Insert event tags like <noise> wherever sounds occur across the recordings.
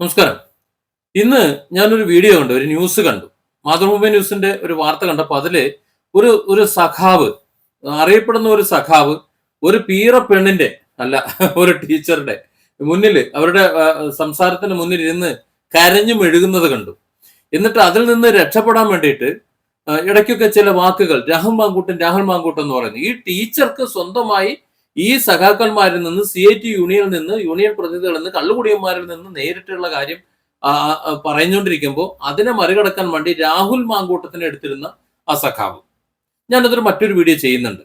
നമസ്കാരം. ഇന്ന് ഞാനൊരു വീഡിയോ കണ്ടു ഒരു ന്യൂസ് കണ്ടു. മാതൃഭൂമി ന്യൂസിന്റെ ഒരു വാർത്ത കണ്ടപ്പോൾ അതിൽ ഒരു ഒരു സഖാവ് അറിയപ്പെടുന്ന ഒരു സഖാവ് ഒരു പീറ പെണ്ണിന്റെ അല്ല ഒരു ടീച്ചറുടെ മുന്നിൽ അവരുടെ സംസാരത്തിന് മുന്നിൽ ഇരുന്ന് കരഞ്ഞു മെഴുകുന്നത് കണ്ടു. എന്നിട്ട് അതിൽ നിന്ന് രക്ഷപ്പെടാൻ വേണ്ടിയിട്ട് ഇടയ്ക്കൊക്കെ ചില വാക്കുകൾ രാഹുൽ മാങ്കൂട്ടൻ രാഹുൽ മാങ്കൂട്ടൻ എന്ന് പറയുന്നു ഈ ടീച്ചർക്ക് സ്വന്തമായി ഈ സഖാക്കന്മാരിൽ നിന്ന് സി ഐ ടി യൂണിയനിൽ നിന്ന് യൂണിയൻ പ്രതിനിധികളിൽ നിന്ന് കള്ളുകുടിയന്മാരിൽ നിന്ന് നേരിട്ടുള്ള കാര്യം പറഞ്ഞുകൊണ്ടിരിക്കുമ്പോൾ അതിനെ മറികടക്കാൻ വേണ്ടി രാഹുൽ മാങ്കൂട്ടത്തിന് എടുത്തിരുന്ന ആ സഖാവ്. ഞാനതൊരു മറ്റൊരു വീഡിയോ ചെയ്യുന്നുണ്ട്.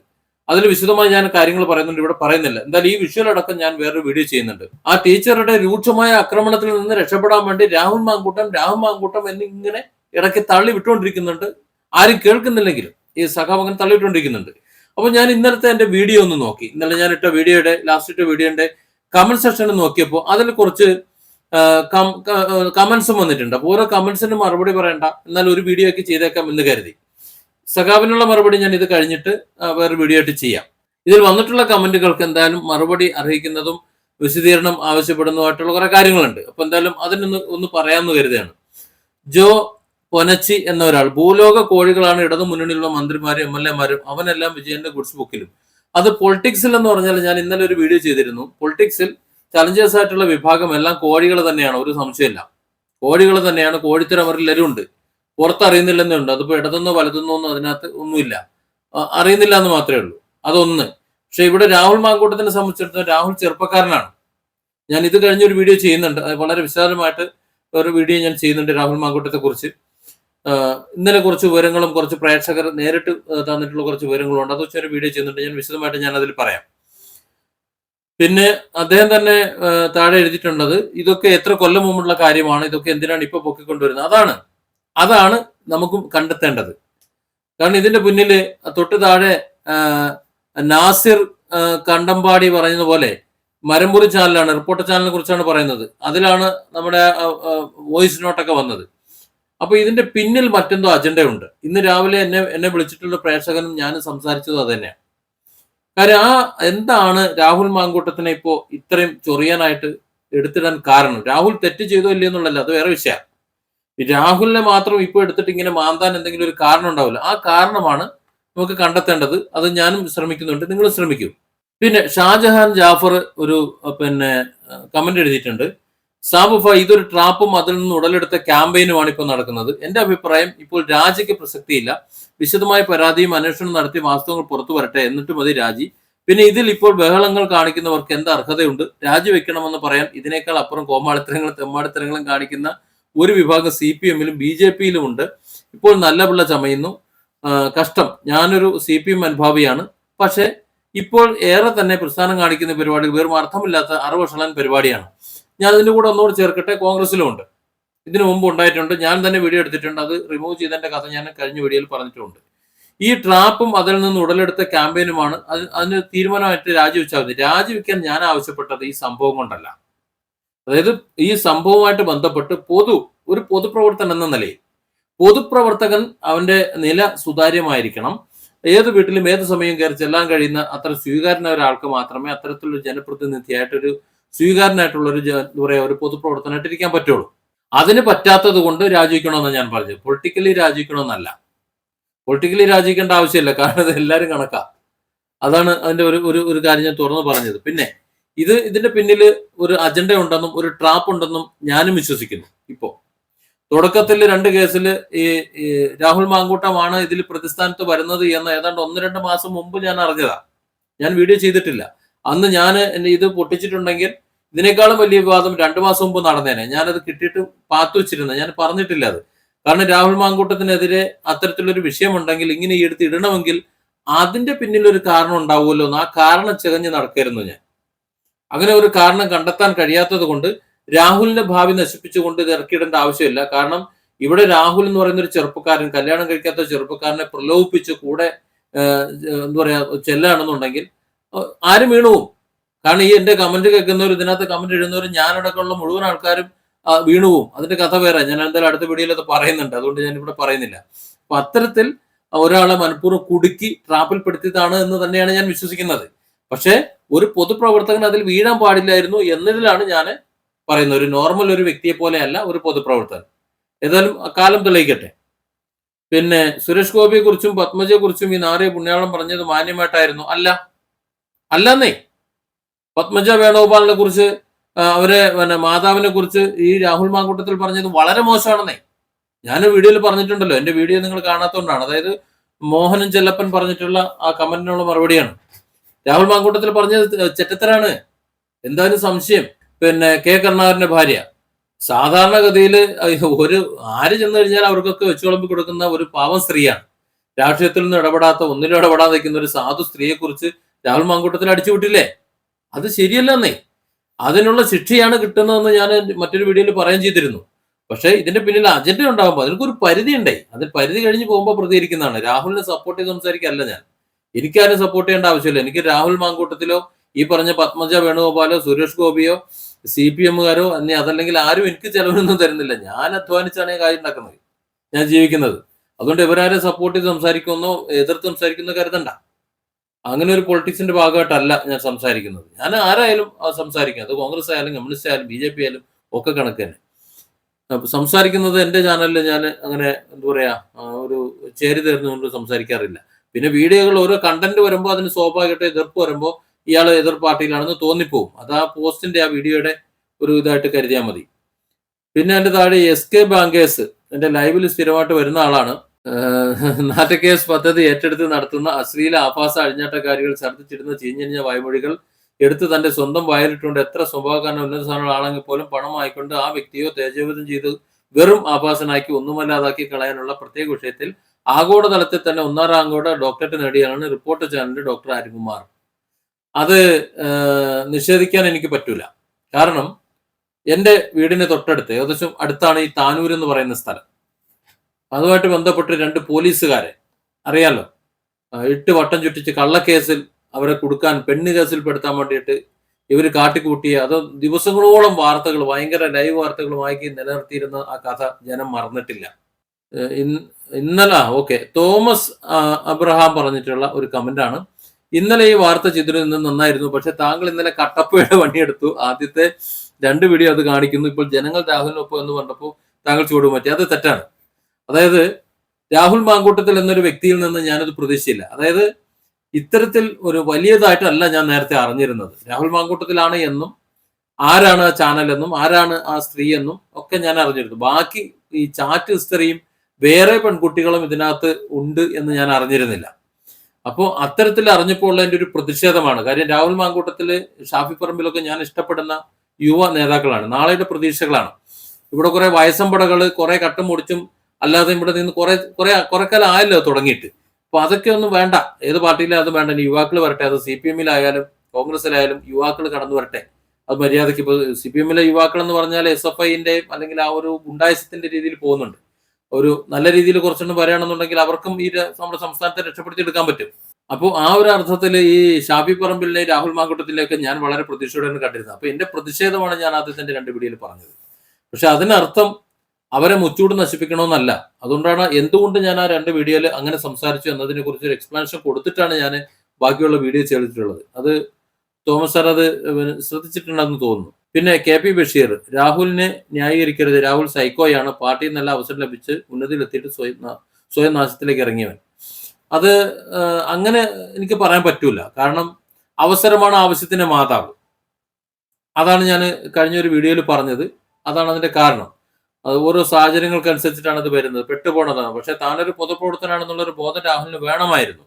അതിൽ വിശദമായി ഞാൻ കാര്യങ്ങൾ പറയുന്നുണ്ട് ഇവിടെ പറയുന്നില്ല. എന്തായാലും ഈ വിഷ്വൽ അടക്കം ഞാൻ വേറൊരു വീഡിയോ ചെയ്യുന്നുണ്ട്. ആ ടീച്ചറുടെ രൂക്ഷമായ ആക്രമണത്തിൽ നിന്ന് രക്ഷപ്പെടാൻ വേണ്ടി രാഹുൽ മാങ്കൂട്ടം രാഹുൽ മാങ്കൂട്ടം എന്നിങ്ങനെ ഇടയ്ക്ക് തള്ളി വിട്ടുകൊണ്ടിരിക്കുന്നുണ്ട്. ആരും കേൾക്കുന്നില്ലെങ്കിലും ഈ സഖാവ് അങ്ങനെ തള്ളിവിട്ടുകൊണ്ടിരിക്കുന്നുണ്ട് അപ്പൊ ഞാൻ ഇന്നലത്തെ എന്റെ വീഡിയോ ഒന്ന് നോക്കി. ഇന്നലെ ഞാൻ ഇട്ട വീഡിയോയുടെ ലാസ്റ്റ് ഇട്ട വീഡിയോന്റെ കമന്റ് സെക്ഷനിൽ നോക്കിയപ്പോൾ അതിൽ കുറച്ച് കമന്റ്സും വന്നിട്ടുണ്ട്. അപ്പോൾ ഓരോ കമന്റ്സിന് മറുപടി പറയണ്ട. എന്നാൽ ഒരു വീഡിയോ ഒക്കെ ചെയ്തേക്കാം എന്ന് കരുതി. സഖാവിനുള്ള മറുപടി ഞാൻ ഇത് കഴിഞ്ഞിട്ട് വേറെ വീഡിയോ ആയിട്ട് ചെയ്യാം. ഇതിൽ വന്നിട്ടുള്ള കമന്റുകൾക്ക് എന്തായാലും മറുപടി അർഹിക്കുന്നതും വിശദീകരണം ആവശ്യപ്പെടുന്നതുമായിട്ടുള്ള കുറെ കാര്യങ്ങളുണ്ട്. അപ്പൊ എന്തായാലും അതിനൊന്ന് ഒന്ന് പറയാമെന്ന് കരുതുകയാണ്. ജോ പൊനച്ചി എന്ന ഒരാൾ ഭൂലോക കോഴികളാണ് ഇടതു മുന്നണിയിലുള്ള മന്ത്രിമാരും എം എൽ എമാരും. അവനെല്ലാം വിജയന്റെ ഗുഡ്സ് ബുക്കിലും. അത് പൊളിറ്റിക്സിൽ എന്ന് പറഞ്ഞാൽ ഞാൻ ഇന്നലെ ഒരു വീഡിയോ ചെയ്തിരുന്നു. പൊളിറ്റിക്സിൽ ചലഞ്ചേഴ്സ് ആയിട്ടുള്ള വിഭാഗം എല്ലാം കോഴികൾ തന്നെയാണ്. ഒരു സംശയമില്ല. കോഴികൾ തന്നെയാണ്. കോഴിത്തരം അവരെല്ലാവരും ഉണ്ട്. പുറത്തറിയുന്നില്ലെന്നേ ഉണ്ട്. അതിപ്പോ ഇടതുനിന്നോ വലതുനിന്നോ ഒന്നും അതിനകത്ത് ഒന്നുമില്ല. അറിയുന്നില്ല എന്ന് മാത്രമേ ഉള്ളൂ. അതൊന്ന്. പക്ഷെ ഇവിടെ രാഹുൽ മാങ്കൂട്ടത്തിനെ സംബന്ധിച്ചിടത്തോളം രാഹുൽ ചെറുപ്പക്കാരനാണ്. ഞാൻ ഇത് കഴിഞ്ഞ ഒരു വീഡിയോ ചെയ്യുന്നുണ്ട്. വളരെ വിശാലമായിട്ട് ഒരു വീഡിയോ ഞാൻ ചെയ്യുന്നുണ്ട് രാഹുൽ മാങ്കൂട്ടത്തെ കുറിച്ച് ഇന്നലെ കുറച്ച് വിവരങ്ങളും കുറച്ച് പ്രേക്ഷകർ നേരിട്ട് തന്നിട്ടുള്ള കുറച്ച് വിവരങ്ങളുണ്ട്. അത് വെച്ച് ഒരു വീഡിയോ ചെയ്യുന്നുണ്ട്. ഞാൻ വിശദമായിട്ട് ഞാൻ അതിൽ പറയാം. പിന്നെ അദ്ദേഹം തന്നെ താഴെ എഴുതിയിട്ടുള്ളത് ഇതൊക്കെ എത്ര കൊല്ലം മുമ്പുള്ള കാര്യമാണ്. ഇതൊക്കെ എന്തിനാണ് ഇപ്പൊ പൊക്കിക്കൊണ്ടുവരുന്നത്? അതാണ് അതാണ് നമുക്കും കണ്ടെത്തേണ്ടത്. കാരണം ഇതിന്റെ പിന്നിൽ തൊട്ട് താഴെ നാസിർ കണ്ടമ്പാടി പറയുന്ന പോലെ മരമ്പുറി ചാനലാണ് റിപ്പോർട്ടർ ചാനലിനെ കുറിച്ചാണ് പറയുന്നത്. അതിലാണ് നമ്മുടെ വോയിസ് നോട്ടൊക്കെ വന്നത്. അപ്പൊ ഇതിന്റെ പിന്നിൽ മറ്റെന്തോ അജണ്ടയുണ്ട് ഇന്ന് രാവിലെ എന്നെ എന്നെ വിളിച്ചിട്ടുള്ള പ്രേക്ഷകനും ഞാനും സംസാരിച്ചത് അത് തന്നെയാണ് കാര്യം ആ എന്താണ് രാഹുൽ മാങ്കൂട്ടത്തിനെ ഇപ്പോ ഇത്രയും ചൊറിയാനായിട്ട് എടുത്തിടാൻ കാരണം? രാഹുൽ തെറ്റ് ചെയ്തോ ഇല്ലയോ എന്നുള്ളതല്ല അത് വേറെ വിഷയമാണ് രാഹുലിനെ മാത്രം ഇപ്പൊ എടുത്തിട്ട് ഇങ്ങനെ മാന്താൻ എന്തെങ്കിലും ഒരു കാരണം ഉണ്ടാവില്ല. ആ കാരണമാണ് നമുക്ക് കണ്ടെത്തേണ്ടത്. അത് ഞാനും ശ്രമിക്കുന്നുണ്ട് നിങ്ങൾ ശ്രമിക്കൂ. പിന്നെ ഷാജഹാൻ ജാഫർ ഒരു പിന്നെ കമന്റ് എഴുതിയിട്ടുണ്ട്. സാബുഫ ഇതൊരു ട്രാപ്പും അതിൽ നിന്ന് ഉടലെടുത്ത ക്യാമ്പയിനുമാണ് ഇപ്പോൾ നടക്കുന്നത്. എന്റെ അഭിപ്രായം ഇപ്പോൾ രാജിക്ക് പ്രസക്തിയില്ല. വിശദമായ പരാതിയും അന്വേഷണം നടത്തി വാസ്തവങ്ങൾ പുറത്തു വരട്ടെ എന്നിട്ട് മതി രാജി. പിന്നെ ഇതിൽ ഇപ്പോൾ ബഹളങ്ങൾ കാണിക്കുന്നവർക്ക് എന്ത് അർഹതയുണ്ട്? രാജിവെക്കണമെന്ന് പറയാൻ ഇതിനേക്കാൾ അപ്പുറം കോമാളിത്തരങ്ങളും തെമ്മാടിത്തരങ്ങളും കാണിക്കുന്ന ഒരു വിഭാഗം സി പി എമ്മിലും ബി ജെ പിയിലും ഉണ്ട്. ഇപ്പോൾ നല്ല പിള്ള ചമയുന്നു. കഷ്ടം. ഞാനൊരു സി പി എം അനുഭാവിയാണ്. പക്ഷേ ഇപ്പോൾ ഏറെ തന്നെ പ്രസ്ഥാനം കാണിക്കുന്ന പരിപാടി വെറും അർത്ഥമില്ലാത്ത അറുവഷളൻ പരിപാടിയാണ്. ഞാൻ ഇതിന്റെ കൂടെ ഒന്നുകൂടെ ചേർക്കട്ടെ കോൺഗ്രസിലും ഉണ്ട്. ഇതിനു മുമ്പ് ഉണ്ടായിട്ടുണ്ട്. ഞാൻ തന്നെ വീഡിയോ എടുത്തിട്ടുണ്ട്. അത് റിമൂവ് ചെയ്തതിന്റെ കഥ ഞാൻ കഴിഞ്ഞ വീഡിയോയിൽ പറഞ്ഞിട്ടുണ്ട്. ഈ ട്രാപ്പും അതിൽ നിന്ന് ഉടലെടുത്ത ക്യാമ്പയിനുമാണ്. അത് അതിന് തീരുമാനമായിട്ട് രാജിവെച്ചാൽ മതി. രാജിവെക്കാൻ ഞാൻ ആവശ്യപ്പെട്ടത് ഈ സംഭവം കൊണ്ടല്ല. അതായത് ഈ സംഭവവുമായിട്ട് ബന്ധപ്പെട്ട് പൊതു ഒരു പൊതുപ്രവർത്തകൻ എന്ന നിലയിൽ പൊതുപ്രവർത്തകൻ അവന്റെ നില സുതാര്യമായിരിക്കണം. ഏത് വീട്ടിലും ഏത് സമയം കയറി ചെല്ലാൻ കഴിയുന്ന അത്ര സ്വീകാരനായ ഒരാൾക്ക് മാത്രമേ അത്തരത്തിലൊരു ജനപ്രതിനിധിയായിട്ടൊരു സ്വീകാരനായിട്ടുള്ള ഒരു എന്താ പറയുക ഒരു പൊതുപ്രവർത്തനമായിട്ട് ഇരിക്കാൻ പറ്റുള്ളൂ. അതിന് പറ്റാത്തത് കൊണ്ട് രാജിവെക്കണമെന്ന് ഞാൻ പറഞ്ഞു പൊളിറ്റിക്കലി രാജിവെക്കണമെന്നല്ല. പൊളിറ്റിക്കലി രാജിക്കേണ്ട ആവശ്യമില്ല. കാരണം ഇത് എല്ലാവരും കണക്കാ. അതാണ് അതിന്റെ ഒരു ഒരു ഒരു കാര്യം ഞാൻ തുറന്നു പറഞ്ഞത്. പിന്നെ ഇത് ഇതിന്റെ പിന്നിൽ ഒരു അജണ്ട ഉണ്ടെന്നും ഒരു ട്രാപ്പ് ഉണ്ടെന്നും ഞാനും വിശ്വസിക്കുന്നു. ഇപ്പോ തുടക്കത്തിൽ രണ്ട് കേസിൽ ഈ രാഹുൽ മാങ്കൂട്ടമാണ് ഇതിൽ പ്രതിസ്ഥാനത്ത് വരുന്നത് എന്ന് ഏതാണ്ട് ഒന്ന് രണ്ട് മാസം മുമ്പ് ഞാൻ അറിഞ്ഞതാ. ഞാൻ വീഡിയോ ചെയ്തിട്ടില്ല. അന്ന് ഞാൻ എന്നെ ഇത് പൊട്ടിച്ചിട്ടുണ്ടെങ്കിൽ ഇതിനേക്കാളും വലിയ വിവാദം രണ്ടു മാസം മുമ്പ് നടന്നേനെ. ഞാനത് കിട്ടിയിട്ട് പാത്തു വെച്ചിരുന്ന ഞാൻ പറഞ്ഞിട്ടില്ല അത്. കാരണം രാഹുൽ മാങ്കൂട്ടത്തിനെതിരെ അത്തരത്തിലൊരു വിഷയമുണ്ടെങ്കിൽ ഇങ്ങനെ എടുത്ത് ഇടണമെങ്കിൽ അതിന്റെ പിന്നിലൊരു കാരണം ഉണ്ടാവുമല്ലോ എന്ന് ആ കാരണം ചികഞ്ഞ് നടക്കായിരുന്നു ഞാൻ. അങ്ങനെ ഒരു കാരണം കണ്ടെത്താൻ കഴിയാത്തത് കൊണ്ട് രാഹുലിന്റെ ഭാവി നശിപ്പിച്ചുകൊണ്ട് ഇത് ഇറക്കിയിടേണ്ട ആവശ്യമില്ല. കാരണം ഇവിടെ രാഹുൽ എന്ന് പറയുന്ന ഒരു ചെറുപ്പക്കാരൻ കല്യാണം കഴിക്കാത്ത ചെറുപ്പക്കാരനെ പ്രലോഭിപ്പിച്ച് കൂടെ എന്താ പറയാ ചെല്ലാണെന്നുണ്ടെങ്കിൽ ആരും വീണുപോകും? കാരണം ഈ എന്റെ കമന്റ് കേൾക്കുന്നവരും ഇതിനകത്ത് കമന്റ് എഴുതുന്നവരും ഞാനടക്കമുള്ള മുഴുവൻ ആൾക്കാരും വീണുവും അതിന്റെ കഥ വേറെ. ഞാൻ എന്തായാലും അടുത്ത വീഡിയോയിൽ അത് പറയുന്നുണ്ട്. അതുകൊണ്ട് ഞാൻ ഇവിടെ പറയുന്നില്ല. അപ്പൊ അത്തരത്തിൽ ഒരാളെ മനഃപൂർവം കുടുക്കി ട്രാപ്പിൽപ്പെടുത്തിയതാണ് എന്ന് തന്നെയാണ് ഞാൻ വിശ്വസിക്കുന്നത്. പക്ഷേ ഒരു പൊതുപ്രവർത്തകൻ അതിൽ വീഴാൻ പാടില്ലായിരുന്നു എന്നതിലാണ് ഞാൻ പറയുന്നത്. ഒരു നോർമൽ ഒരു വ്യക്തിയെ പോലെയല്ല ഒരു പൊതുപ്രവർത്തകൻ. ഏതായാലും കാലം തെളിയിക്കട്ടെ. പിന്നെ സുരേഷ് ഗോപിയെ കുറിച്ചും പത്മജയെ കുറിച്ചും ഈ നാറിയ പുണ്യാളം പറഞ്ഞത് മാന്യമായിട്ടായിരുന്നു. അല്ല അല്ലെന്നേ പത്മജ വേണുഗോപാലിനെ കുറിച്ച് അവരെ പിന്നെ മാതാവിനെ കുറിച്ച് ഈ രാഹുൽ മാങ്കൂട്ടത്തിൽ പറഞ്ഞത് വളരെ മോശമാണെന്നേ. ഞാൻ വീഡിയോയിൽ പറഞ്ഞിട്ടുണ്ടല്ലോ എന്റെ വീഡിയോ നിങ്ങൾ കാണാത്തതുകൊണ്ടാണ് അതായത് മോഹനൻ ചെല്ലപ്പൻ പറഞ്ഞിട്ടുള്ള ആ കമന്റിനുള്ള മറുപടിയാണ്. രാഹുൽ മാങ്കൂട്ടത്തിൽ പറഞ്ഞത് ചെറ്റത്തരാണ്. എന്തായാലും സംശയം. പിന്നെ കെ കരുണാകരന്റെ ഭാര്യ. സാധാരണഗതിയിൽ ഒരു ആര് ചെന്ന് കഴിഞ്ഞാൽ അവർക്കൊക്കെ വെച്ചു കൊടുക്കുന്ന ഒരു പാവം സ്ത്രീയാണ്. രാഷ്ട്രീയത്തിൽ നിന്ന് ഇടപെടാത്ത ഒന്നിലും ഇടപെടാതെ നിൽക്കുന്ന ഒരു സാധു സ്ത്രീയെ കുറിച്ച് രാഹുൽ മാങ്കൂട്ടത്തിൽ അടിച്ചു വിട്ടില്ലേ? അത് ശരിയല്ലെന്നേ. അതിനുള്ള ശിക്ഷയാണ് കിട്ടുന്നതെന്ന് ഞാൻ മറ്റൊരു വീഡിയോയിൽ പറയുകയും ചെയ്തിരുന്നു. പക്ഷേ ഇതിന്റെ പിന്നിൽ അജണ്ട ഉണ്ടാകുമ്പോൾ അതിനൊക്കെ ഒരു പരിധി ഉണ്ടായി അത് പരിധി കഴിഞ്ഞ് പോകുമ്പോൾ പ്രതികരിക്കുന്നതാണ്. രാഹുലിനെ സപ്പോർട്ട് ചെയ്ത് സംസാരിക്കല്ല ഞാൻ. എനിക്കാരും സപ്പോർട്ട് ചെയ്യേണ്ട ആവശ്യമില്ല. എനിക്ക് രാഹുൽ മാങ്കൂട്ടത്തിലോ ഈ പറഞ്ഞ പത്മജ വേണുഗോപാലോ സുരേഷ് ഗോപിയോ സി പി എമ്മുകാരോ അന്നെ അതല്ലെങ്കിൽ ആരും എനിക്ക് ചെലവിനൊന്നും തരുന്നില്ല. ഞാൻ അധ്വാനിച്ചാണ് ഈ കാര്യം ഉണ്ടാക്കുന്നത്. ഞാൻ ജീവിക്കുന്നത്. അതുകൊണ്ട് ഇവരാരെ സപ്പോർട്ട് ചെയ്ത് സംസാരിക്കുന്നോ എതിർത്ത് സംസാരിക്കുന്നോ കരുതണ്ട. അങ്ങനെ ഒരു പൊളിറ്റിക്സിന്റെ ഭാഗമായിട്ടല്ല ഞാൻ സംസാരിക്കുന്നത്. ഞാൻ ആരായാലും സംസാരിക്കാം. അത് കോൺഗ്രസ് ആയാലും കമ്മ്യൂണിസ്റ്റ് ആയാലും ബി ജെ പി ആയാലും ഒക്കെ കണക്ക് തന്നെ. സംസാരിക്കുന്നത് എന്റെ ചാനലിൽ ഞാൻ അങ്ങനെ എന്താ പറയാ ഒരു ചേരി തീർന്നുകൊണ്ട് സംസാരിക്കാറില്ല. പിന്നെ വീഡിയോകൾ ഓരോ കണ്ടന്റ് വരുമ്പോൾ അതിന് സ്വാഭാവികമായിട്ട് എതിർപ്പ് വരുമ്പോൾ ഇയാൾ എതിർ പാർട്ടിയിലാണെന്ന് തോന്നിപ്പോവും. അത് ആ പോസ്റ്റിന്റെ ആ വീഡിയോയുടെ ഒരു ഇതായിട്ട് കരുതിയാൽ മതി. പിന്നെ എന്റെ താഴെ എസ് കെ ബാങ്കേഴ്സ് എന്റെ ലൈവിൽ സ്ഥിരമായിട്ട് വരുന്ന ആളാണ്. നാറ്റക്കേസ് പദ്ധതി ഏറ്റെടുത്ത് നടത്തുന്ന അശ്ലീല ആഭാസ അഴിഞ്ഞാട്ടക്കാരികൾ ഛർദ്ദിച്ചിടുന്ന ചീഞ്ഞിഞ്ഞ വായ്മൊഴികൾ എടുത്ത് തന്റെ സ്വന്തം വായിലിട്ടുകൊണ്ട് എത്ര സ്വഭാവക്കാരൻ ഉന്നത സ്ഥാനങ്ങളാണെങ്കിൽ പോലും പണമായിക്കൊണ്ട് ആ വ്യക്തിയോ തേജോവിധം ചെയ്ത് വെറും ആഭാസനാക്കി ഒന്നുമല്ലാതാക്കി കളയാനുള്ള പ്രത്യേക വിഷയത്തിൽ ആഗോളതലത്തിൽ തന്നെ ഒന്നാം റാങ്കോടെ ഡോക്ടറേറ്റ് നേടിയാണ് റിപ്പോർട്ട് ചാനലിന്റെ ഡോക്ടർ അരുൺകുമാർ അത് നിഷേധിക്കാൻ എനിക്ക് പറ്റൂല. കാരണം എന്റെ വീടിന് തൊട്ടടുത്ത് ഏകദേശം അടുത്താണ് ഈ താനൂർ എന്ന് പറയുന്ന സ്ഥലം. അതുമായിട്ട് ബന്ധപ്പെട്ട് രണ്ട് പോലീസുകാരെ. അറിയാലോ? ഇട്ട് വട്ടം ചുറ്റിച്ച് കള്ളക്കേസിൽ അവരെ കൊടുക്കാൻ പെണ്ണ് കേസിൽ പെടുത്താൻ വേണ്ടിയിട്ട് ഇവർ കാട്ടിക്കൂട്ടിയ അത് ദിവസങ്ങളോളം വാർത്തകൾ ഭയങ്കര ലൈവ് വാർത്തകളുമായി നിലനിർത്തിയിരുന്ന ആ കഥ ജനം മറന്നിട്ടില്ല. ഇന്നലെ ഓക്കെ. തോമസ് അബ്രഹാം പറഞ്ഞിട്ടുള്ള ഒരു കമന്റാണ് ഇന്നലെ ഈ വാർത്ത ചിത്രം നിന്ന് നന്നായിരുന്നു പക്ഷെ താങ്കൾ ഇന്നലെ കട്ടപ്പയുടെ പണിയെടുത്തു. ആദ്യത്തെ രണ്ട് വീഡിയോ അത് കാണിക്കുന്നു. ഇപ്പോൾ ജനങ്ങൾ രാഹുലിനൊപ്പം എന്ന് പറഞ്ഞപ്പോൾ താങ്കൾ ചൂട് മാറ്റി അത് തെറ്റാണ്. അതായത് രാഹുൽ മാങ്കൂട്ടത്തിൽ എന്നൊരു വ്യക്തിയിൽ നിന്ന് ഞാനത് പ്രതീക്ഷയില്ല അതായത് ഇത്തരത്തിൽ ഒരു വലിയതായിട്ടല്ല ഞാൻ നേരത്തെ അറിഞ്ഞിരുന്നത്. രാഹുൽ മാങ്കൂട്ടത്തിലാണ് എന്നും ആരാണ് ആ ചാനൽ എന്നും ആരാണ് ആ സ്ത്രീ എന്നും ഒക്കെ ഞാൻ അറിഞ്ഞിരുന്നു. ബാക്കി ഈ ചാറ്റ് ഹിസ്റ്ററിയും വേറെ പെൺകുട്ടികളും ഇതിനകത്ത് ഉണ്ട് എന്ന് ഞാൻ അറിഞ്ഞിരുന്നില്ല. അപ്പോൾ അത്തരത്തിൽ അറിഞ്ഞപ്പോൾ ഉള്ള എന്റെ ഒരു പ്രതിഷേധമാണ്. കാര്യം രാഹുൽ മാങ്കൂട്ടത്തിൽ ഷാഫി പറമ്പിലൊക്കെ ഞാൻ ഇഷ്ടപ്പെടുന്ന യുവ നേതാക്കളാണ്. നാളെയുടെ പ്രതീക്ഷകളാണ്. ഇവിടെ കുറെ വയസ്സമ്പടകൾ കുറെ കട്ടും മുടിച്ചും അല്ലാതെ ഇവിടെ നിന്ന് കുറെ കുറെ കുറെ കാലം ആയല്ലോ തുടങ്ങിയിട്ട്. അപ്പൊ അതൊക്കെ ഒന്നും വേണ്ട. ഏത് പാർട്ടിയിലും അത് വേണ്ട. യുവാക്കൾ വരട്ടെ. അത് സി പി എമ്മിലായാലും കോൺഗ്രസിലായാലും യുവാക്കൾ കടന്നു വരട്ടെ. അത് മര്യാദയ്ക്ക് ഇപ്പൊ സി പി എമ്മിലെ യുവാക്കൾ എന്ന് പറഞ്ഞാൽ എസ് എഫ് ഐന്റെയും അല്ലെങ്കിൽ ആ ഒരു ഗുണ്ടായസത്തിന്റെ രീതിയിൽ പോകുന്നുണ്ട്. ഒരു നല്ല രീതിയിൽ കുറച്ചൊന്നും പറയുകയാണെന്നുണ്ടെങ്കിൽ അവർക്കും ഈ നമ്മുടെ സംസ്ഥാനത്തെ രക്ഷപ്പെടുത്തിയെടുക്കാൻ പറ്റും. അപ്പോൾ ആ ഒരു അർത്ഥത്തിൽ ഈ ഷാഫി പറമ്പിലെ രാഹുൽ മാങ്കുട്ടത്തിലേക്ക് ഞാൻ വളരെ പ്രതീക്ഷയോടെയാണ് കണ്ടിരുന്നത്. അപ്പൊ എന്റെ പ്രതിഷേധമാണ് ഞാൻ ആദ്യത്തെ രണ്ട് വീഡിയോയിൽ പറഞ്ഞത്. പക്ഷെ അതിനർത്ഥം അവരെ മുച്ചൂട് നശിപ്പിക്കണമെന്നല്ല. അതുകൊണ്ടാണ് എന്തുകൊണ്ട് ഞാൻ ആ രണ്ട് വീഡിയോയിൽ അങ്ങനെ സംസാരിച്ചു എന്നതിനെ കുറിച്ച് ഒരു എക്സ്പ്ലനേഷൻ കൊടുത്തിട്ടാണ് ഞാൻ ബാക്കിയുള്ള വീഡിയോ ചെയ്തിട്ടുള്ളത്. അത് തോമസ് സാർ അത് ശ്രദ്ധിച്ചിട്ടുണ്ടെന്ന് തോന്നുന്നു. പിന്നെ കെ പി ബഷീർ രാഹുലിനെ ന്യായീകരിക്കരുത്. രാഹുൽ സൈക്കോയാണ്. പാർട്ടിയിൽ നല്ല അവസരം ലഭിച്ച് ഉന്നതിയിലെത്തിയിട്ട് സ്വയം സ്വയം നാശത്തിലേക്ക് ഇറങ്ങിയവൻ. അത് അങ്ങനെ എനിക്ക് പറയാൻ പറ്റൂല. കാരണം അവസരമാണ് ആവശ്യത്തിന്റെ മാതാവ്. അതാണ് ഞാൻ കഴിഞ്ഞ ഒരു വീഡിയോയിൽ പറഞ്ഞത്. അതാണ് അതിന്റെ കാരണം. അത് ഓരോ സാഹചര്യങ്ങൾക്കനുസരിച്ചിട്ടാണ് അത് വരുന്നത്. പെട്ടുപോണതാണ്. പക്ഷെ താനൊരു പൊതുപ്രവർത്തനാണെന്നുള്ള ഒരു ബോധം രാഹുലിന് വേണമായിരുന്നു.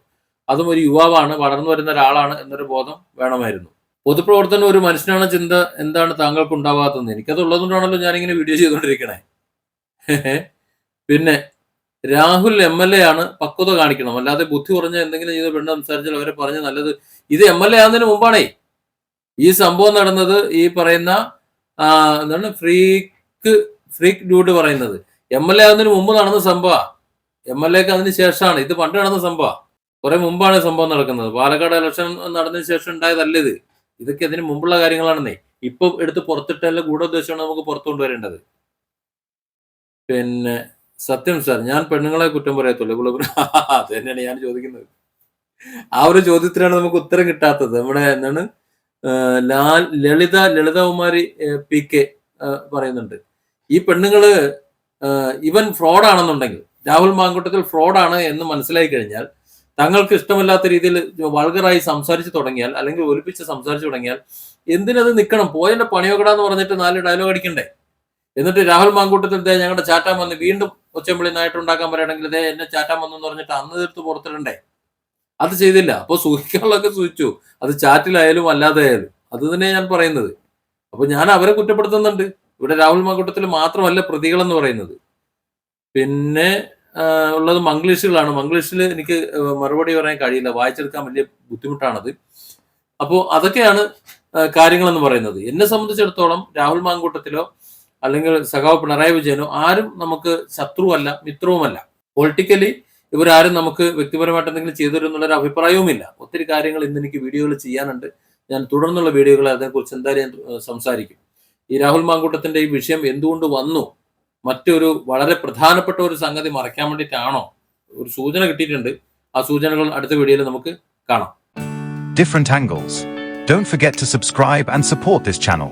അതും ഒരു യുവാവാണ് വളർന്നു വരുന്ന ഒരാളാണ് എന്നൊരു ബോധം വേണമായിരുന്നു. പൊതുപ്രവർത്തനം ഒരു മനുഷ്യനാണ് ചിന്ത എന്താണ് താങ്കൾക്ക് ഉണ്ടാവാത്തത് എനിക്കത് ഉള്ളതുകൊണ്ടാണല്ലോ ഞാനിങ്ങനെ വീഡിയോ ചെയ്തുകൊണ്ടിരിക്കണേ. പിന്നെ രാഹുൽ എം എൽ എ ആണ് പക്വത കാണിക്കണം. അല്ലാതെ ബുദ്ധി കുറഞ്ഞ എന്തെങ്കിലും ചെയ്ത് പെണ്ണ് സംസാരിച്ചാൽ അവരെ പറഞ്ഞ് നല്ലത്. ഇത് എം എൽ എ ആകുന്നതിന് മുമ്പാണേ. ഈ സംഭവം നടന്നത് ഈ പറയുന്ന എന്താണ് ഫ്രീക്ക് ഫ്രീക്ക് ഡ്യൂട്ടി പറയുന്നത്. എം എൽ എ ആകുന്നതിന് മുമ്പ് നടന്ന സംഭവം. എം എൽ എക്ക് അതിന് ശേഷമാണ്. ഇത് പണ്ട് നടന്ന സംഭവം. കുറെ മുമ്പാണ് സംഭവം നടക്കുന്നത്. പാലക്കാട് ഇലക്ഷൻ നടന്നതിന് ശേഷം ഉണ്ടായതല്ല ഇത്? ഇതൊക്കെ അതിന് മുമ്പുള്ള കാര്യങ്ങളാണെന്നേ. ഇപ്പൊ എടുത്ത് പുറത്തിട്ടല്ല ഗൂഢോദ്ദേശമാണ് നമുക്ക് പുറത്തു കൊണ്ടുവരേണ്ടത്. പിന്നെ സത്യം സാർ ഞാൻ പെണ്ണുങ്ങളെ കുറ്റം പറയത്തുള്ളൂ. ഇവിടെ <laughs> അത് തന്നെയാണ് ഞാൻ ചോദിക്കുന്നത്. ആ ഒരു ചോദ്യത്തിനാണ് നമുക്ക് ഉത്തരം കിട്ടാത്തത്. നമ്മുടെ എന്താണ് ലാൽ ലളിത ലളിതകുമാരി പി കെ പറയുന്നുണ്ട്. ഈ പെണ്ണുങ്ങൾ ഇവൻ ഫ്രോഡാണെന്നുണ്ടെങ്കിൽ രാഹുൽ മാങ്കൂട്ടത്തിൽ ഫ്രോഡാണ് എന്ന് മനസ്സിലായി കഴിഞ്ഞാൽ തങ്ങൾക്ക് ഇഷ്ടമല്ലാത്ത രീതിയിൽ വൾഗറായി സംസാരിച്ചു തുടങ്ങിയാൽ അല്ലെങ്കിൽ ഒലിപ്പിച്ച് സംസാരിച്ചു തുടങ്ങിയാൽ എന്തിനത് നിൽക്കണം? പോയതിന്റെ പണിയോക്കടാന്ന് പറഞ്ഞിട്ട് നാല് ഡയലോഗ് അടിക്കണ്ടേ? എന്നിട്ട് രാഹുൽ മാങ്കൂട്ടത്തിൽ ദേ ഞങ്ങളുടെ ചാറ്റാൻ വന്ന് വീണ്ടും ഒച്ചമ്പിളി നായിട്ടുണ്ടാക്കാൻ പറയുകയാണെങ്കിൽ ദേ എന്നെ ചാറ്റാൻ വന്നു എന്ന് പറഞ്ഞിട്ട് അന്ന് തീർത്ത് പുറത്തിടണ്ടേ? അത് ചെയ്തില്ല. അപ്പൊ സൂഹിക്കാനുള്ളതൊക്കെ സൂഹിച്ചു. അത് ചാറ്റിലായാലും അല്ലാതെ ആയാലും അത് തന്നെ ഞാൻ പറയുന്നത്. അപ്പൊ ഞാൻ അവരെ കുറ്റപ്പെടുത്തുന്നുണ്ട്. ഇവിടെ രാഹുൽ മാങ്കൂട്ടത്തിൽ മാത്രമല്ല പ്രതികൾ എന്ന് പറയുന്നത്. പിന്നെ ഉള്ളത് മംഗ്ലീഷുകളാണ്. മംഗ്ലീഷിൽ എനിക്ക് മറുപടി പറയാൻ കഴിയില്ല. വായിച്ചെടുക്കാൻ വലിയ ബുദ്ധിമുട്ടാണത്. അപ്പോൾ അതൊക്കെയാണ് കാര്യങ്ങളെന്ന് പറയുന്നത്. എന്നെ സംബന്ധിച്ചിടത്തോളം രാഹുൽ മാങ്കൂട്ടത്തിലോ അല്ലെങ്കിൽ സഖാവ് പിണറായി വിജയനോ ആരും നമുക്ക് ശത്രുവല്ല മിത്രവുമല്ല. പൊളിറ്റിക്കലി ഇവരാരും നമുക്ക് വ്യക്തിപരമായിട്ട് എന്തെങ്കിലും ചെയ്തു തരും എന്നുള്ളൊരു അഭിപ്രായവുമില്ല. ഒത്തിരി കാര്യങ്ങൾ ഇന്ന് എനിക്ക് വീഡിയോകൾ ചെയ്യാനുണ്ട്. ഞാൻ തുടർന്നുള്ള വീഡിയോകൾ അതിനെക്കുറിച്ച് എന്തായാലും സംസാരിക്കും. ഈ രാഹുൽ മാങ്കൂട്ടത്തിന്റെ ഈ വിഷയം എന്തുകൊണ്ട് വന്നു മറ്റൊരു വളരെ പ്രധാനപ്പെട്ട ഒരു സംഗതി മറയ്ക്കാൻ വേണ്ടിയിട്ടാണോ ഒരു സൂചന കിട്ടിയിട്ടുണ്ട് ആ സൂചനകൾ അടുത്ത വീഡിയോയിൽ നമുക്ക് കാണാം different angles. Don't forget to subscribe and support this channel.